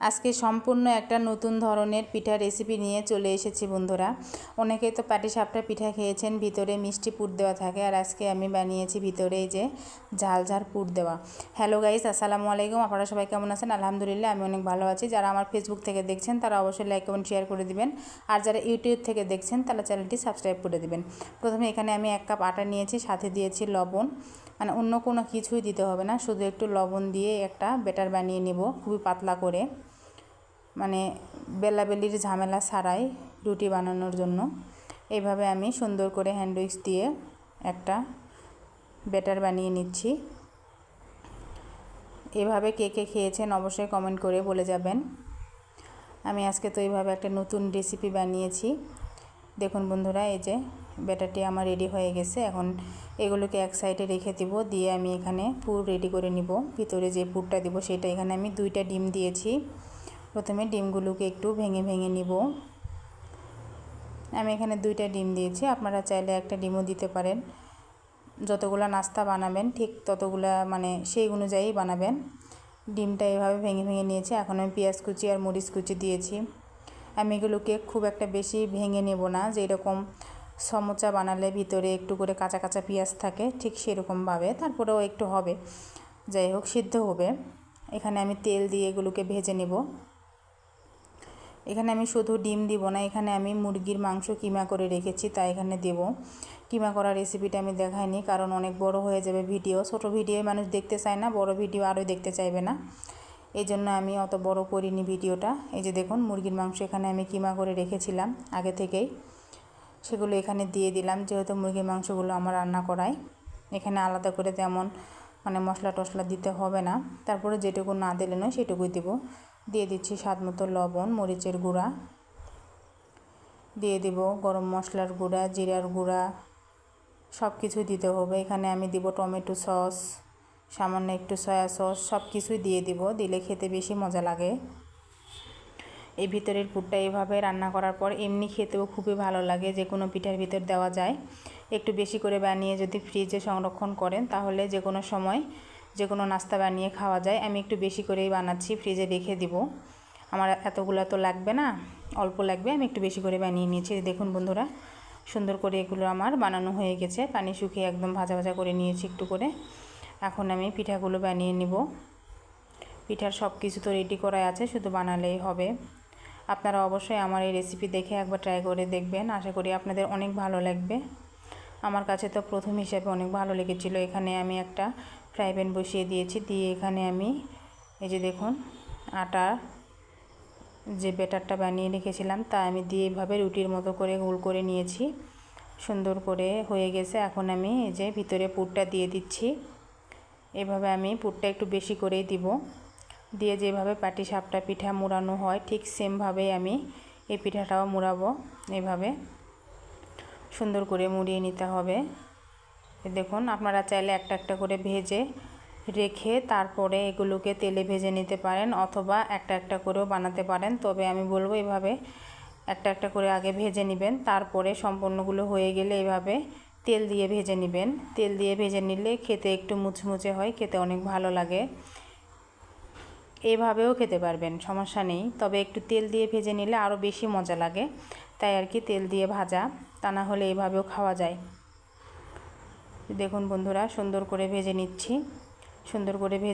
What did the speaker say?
আজকে সম্পূর্ণ একটা নতুন ধরনের পিঠা রেসিপি নিয়ে চলে এসেছি বন্ধুরা। অনেকেই তো পাটি সাপটা পিঠা খেয়েছেন, ভিতরে মিষ্টি পুর দেওয়া থাকে আর আজকে আমি বানিয়েছি ভিতরে যে ঝাল ঝাল পুর দেওয়া। হ্যালো গাইস আসসালামু আলাইকুম। আপনারা সবাই কেমন আছেন? আলহামদুলিল্লাহ, আমি অনেক ভালো আছি। যারা আমার ফেসবুক থেকে দেখছেন, তারা অবশ্যই লাইক কমেন্ট শেয়ার করে দিবেন। আর যারা ইউটিউব থেকে দেখছেন, তারা চ্যানেলটি সাবস্ক্রাইব করে দিবেন। প্রথমে এখানে আমি এক কাপ আটা নিয়েছি, সাথে দিয়েছি লবণ। মানে অন্য কোনো কিছুই দিতে হবে না। শুধু একটু লবণ দিয়ে একটা ব্যাটার বানিয়ে নেব খুবই পাতলা করে। মানে বেলাবেলির ঝামেলা ছাড়াই রুটি বানানোর জন্য। এইভাবে আমি সুন্দর করে হ্যান্ড উইক্স দিয়ে একটা ব্যাটার বানিয়ে নিচ্ছি। এভাবে কে কে খেয়েছেন অবশ্যই কমেন্ট করে বলে যাবেন। আমি আজকে তো এইভাবে একটা নতুন রেসিপি বানিয়েছি। দেখুন বন্ধুরা, এই যে ব্যাটারটি আমার রেডি হয়ে গেছে। এখন এগুলোকে এক সাইডে রেখে দিব, দিয়ে আমি এখানে পুর রেডি করে নিব। ভিতরে যে পুরটা দিব, সেটা এখানে আমি দুইটা ডিম দিয়েছি। প্রথমে ডিমগুলোকে একটু ভেঙে ভেঙে নিব। আমি এখানে দুইটা ডিম দিয়েছি, আপনারা চাইলে একটা ডিমও দিতে পারেন। যতগুলো নাস্তা বানাবেন, ঠিক ততগুলা মানে সেই অনুযায়ী বানাবেন। ডিমটা এভাবে ভেঙে ভেঙে নিয়েছি, এখন আমি পেঁয়াজ কুচি আর মরিচ কুচি দিয়েছি। আমি এগুলোকে খুব একটা বেশি ভেঙে নেব না, যেরকম সমোচা বানালে ভিতরে একটু করে কাঁচা কাঁচা পেঁয়াজ থাকে, ঠিক সেরকমভাবে। তারপরেও একটু হবে, যাই হোক, সিদ্ধ হবে। এখানে আমি তেল দিয়ে এগুলোকে ভেজে নেব। এখানে আমি শুধু ডিম দিব না, এখানে আমি মুরগির মাংস কিমা করে রেখেছি, তাই এখানে দেব। কিমা করার রেসিপিটা আমি দেখাইনি, কারণ অনেক বড় হয়ে যাবে ভিডিও। ছোট ভিডিও মানুষ দেখতে চায় না, বড় ভিডিও আরও দেখতে চাইবে না। এই জন্য আমি অত বড় করিনি ভিডিওটা। এই যে দেখুন, মুরগির মাংস এখানে আমি কিমা করে রেখেছিলাম আগে থেকেই। সেগুলো এখানে দিয়ে দিলাম, যেহেতু মুরগির মাংসগুলো আমার রান্না করাই। এখানে আলাদা করে তেমন মানে মশলা টশলা দিতে হবে না। তারপরে যেটুকু না দিলে নয় সেটুকুই দেবো। দিয়ে দিচ্ছি স্বাদ মতো লবণ, মরিচের গুঁড়া। দিয়ে দিব গরম মশলার গুঁড়া, জিরার গুঁড়া। সব কিছু দিতে হবে। এখানে আমি দিব টমেটো সস, সামান্য একটু সয়া সস সব কিছুই দিয়ে দিব। দিলে খেতে বেশি মজা লাগে। এই ভিতরের পুরটা এভাবে রান্না করার পর এমনি খেতেও খুবই ভালো লাগে, যে কোনো পিঠার ভিতর দেওয়া যায়। একটু বেশি করে বানিয়ে যদি ফ্রিজে সংরক্ষণ করেন, তাহলে যে কোনো সময় যে কোনো নাস্তা বানিয়ে খাওয়া যায়। আমি একটু বেশি করেই বানাচ্ছি ফ্রিজে রেখে দিব। আমার এতগুলো তো লাগবে না, অল্প লাগবে, আমি একটু বেশি করে বানিয়ে নিয়েছি। দেখুন বন্ধুরা, সুন্দর করে এগুলো আমার বানানো হয়ে গেছে। পানি শুকিয়ে একদম ভাজা ভাজা করে নিয়েছি একটু করে। এখন আমি পিঠাগুলো বানিয়ে নিব। পিঠার সব কিছু তো রেডি করাই আছে, শুধু বানালেই হবে। আপনারা অবশ্যই আমার এই রেসিপি দেখে একবার ট্রাই করে দেখবেন। আশা করি আপনাদের অনেক ভালো লাগবে। আমার কাছে তো প্রথম হিসাবে অনেক ভালো লেগেছিলো। এখানে আমি একটা ফ্রাই প্যান বসিয়ে দিয়েছি। দিয়ে এখানে আমি এই যে দেখুন, আটা যে ব্যাটারটা বানিয়ে রেখেছিলাম, তা আমি দিয়ে এইভাবে রুটির মতো করে গোল করে নিয়েছি। সুন্দর করে হয়ে গেছে। এখন আমি এই যে ভিতরে পুরটা দিয়ে দিচ্ছি। এভাবে আমি পুরটা একটু বেশি করেই দিব। দিয়ে যেভাবে পাটি সাপটা পিঠা মুড়ানো হয়, ঠিক সেমভাবেই আমি এই পিঠাটাও মুড়াবো। এভাবে সুন্দর করে মুড়িয়ে নিতে হবে। দেখুন, আপনারা চাইলে একটা একটা করে ভেজে রেখে তারপরে এগুলোকে তেলে ভেজে নিতে পারেন অথবা একটা একটা করেও বানাতে পারেন। তবে আমি বলব এভাবে একটা একটা করে আগে ভেজে নেবেন, তারপরে সম্পূর্ণগুলো হয়ে গেলে এভাবে তেল দিয়ে ভেজে নেবেন। তেল দিয়ে ভেজে নিলে খেতে একটু মুচমুচে হয়, খেতে অনেক ভালো লাগে। এভাবেও খেতে পারবেন, সমস্যা নেই। তবে একটু তেল দিয়ে ভেজে নিলে আরও বেশি মজা লাগে। তাই আর কি তেল দিয়ে ভাজা, তা না হলে এভাবেও খাওয়া যায়। দেখুন বন্ধুরা, সুন্দর করে ভেজে নিচ্ছি। সুন্দর করে ভেজে